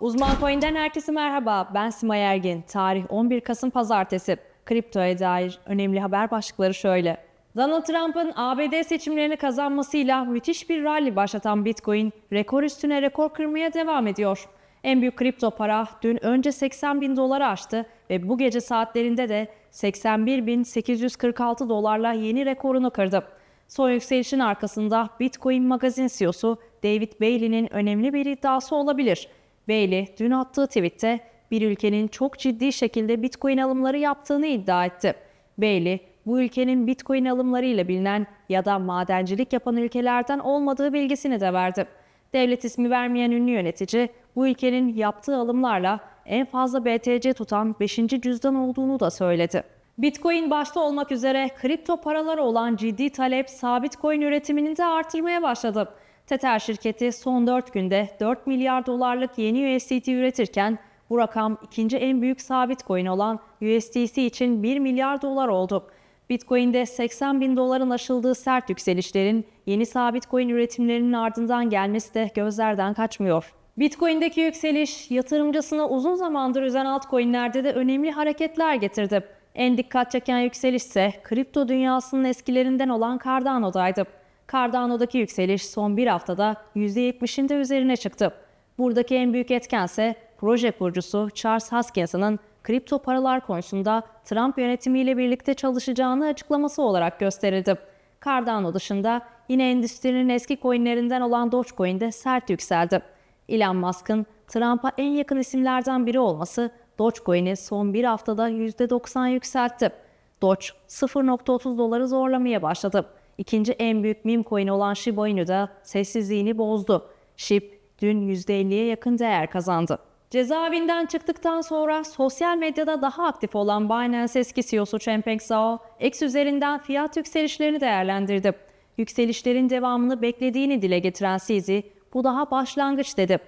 Uzman Coin'den herkese merhaba. Ben Simay Ergin. Tarih 11 Kasım Pazartesi. Kriptoya dair önemli haber başlıkları şöyle. Donald Trump'ın ABD seçimlerini kazanmasıyla müthiş bir rally başlatan Bitcoin, rekor üstüne rekor kırmaya devam ediyor. En büyük kripto para dün önce 80 bin doları aştı ve bu gece saatlerinde de 81.846 dolarla yeni rekorunu kırdı. Son yükselişin arkasında Bitcoin Magazine CEO'su David Bailey'nin önemli bir iddiası olabilir. Bailey dün attığı tweette bir ülkenin çok ciddi şekilde Bitcoin alımları yaptığını iddia etti. Bailey, bu ülkenin Bitcoin alımlarıyla bilinen ya da madencilik yapan ülkelerden olmadığı bilgisini de verdi. Devlet ismi vermeyen ünlü yönetici, bu ülkenin yaptığı alımlarla en fazla BTC tutan 5. cüzdan olduğunu da söyledi. Bitcoin başta olmak üzere kripto paralara olan ciddi talep sabit coin üretimini de artırmaya başladı. Tether şirketi son 4 günde 4 milyar dolarlık yeni USDT üretirken bu rakam ikinci en büyük sabit coin olan USDC için 1 milyar dolar oldu. Bitcoin'de 80 bin doların aşıldığı sert yükselişlerin yeni sabit coin üretimlerinin ardından gelmesi de gözlerden kaçmıyor. Bitcoin'deki yükseliş yatırımcısını uzun zamandır üzen altcoin'lerde de önemli hareketler getirdi. En dikkat çeken yükseliş ise kripto dünyasının eskilerinden olan Cardano'daydı. Cardano'daki yükseliş son bir haftada %70'in de üzerine çıktı. Buradaki en büyük etkense proje kurucusu Charles Hoskinson'ın kripto paralar konusunda Trump yönetimiyle birlikte çalışacağını açıklaması olarak gösterildi. Cardano dışında yine endüstrinin eski coinlerinden olan Dogecoin de sert yükseldi. Elon Musk'ın Trump'a en yakın isimlerden biri olması Dogecoin'i son bir haftada %90 yükseltti. Doge 0.30 doları zorlamaya başladı. İkinci en büyük meme coin olan Shiba Inu da sessizliğini bozdu. SHIB dün %50'ye yakın değer kazandı. Cezaevinden çıktıktan sonra sosyal medyada daha aktif olan Binance eski CEO'su Changpeng Zhao, X üzerinden fiyat yükselişlerini değerlendirdi. Yükselişlerin devamını beklediğini dile getiren CZ, bu daha başlangıç dedi.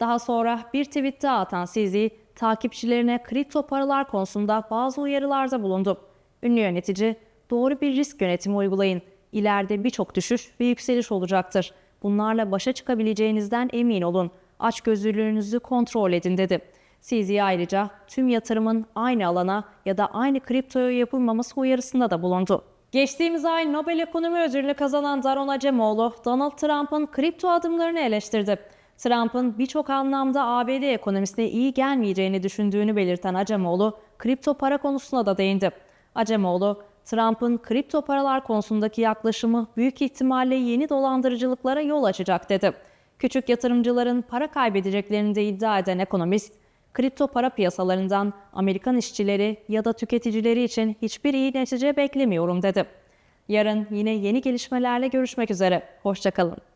Daha sonra bir tweet daha atan CZ, takipçilerine kripto paralar konusunda bazı uyarılarda bulundu. Ünlü yönetici, doğru bir risk yönetimi uygulayın. İleride birçok düşüş ve yükseliş olacaktır. Bunlarla başa çıkabileceğinizden emin olun. Açgözlülüğünüzü kontrol edin dedi. CZ ayrıca tüm yatırımın aynı alana ya da aynı kriptoya yapılmaması uyarısında da bulundu. Geçtiğimiz ay Nobel Ekonomi Ödülünü kazanan Daron Acemoğlu, Donald Trump'ın kripto adımlarını eleştirdi. Trump'ın birçok anlamda ABD ekonomisine iyi gelmeyeceğini düşündüğünü belirten Acemoğlu, kripto para konusuna da değindi. Acemoğlu, Trump'ın kripto paralar konusundaki yaklaşımı büyük ihtimalle yeni dolandırıcılıklara yol açacak dedi. Küçük yatırımcıların para kaybedeceklerini de iddia eden ekonomist, kripto para piyasalarından Amerikan işçileri ya da tüketicileri için hiçbir iyi netice beklemiyorum dedi. Yarın yine yeni gelişmelerle görüşmek üzere. Hoşçakalın.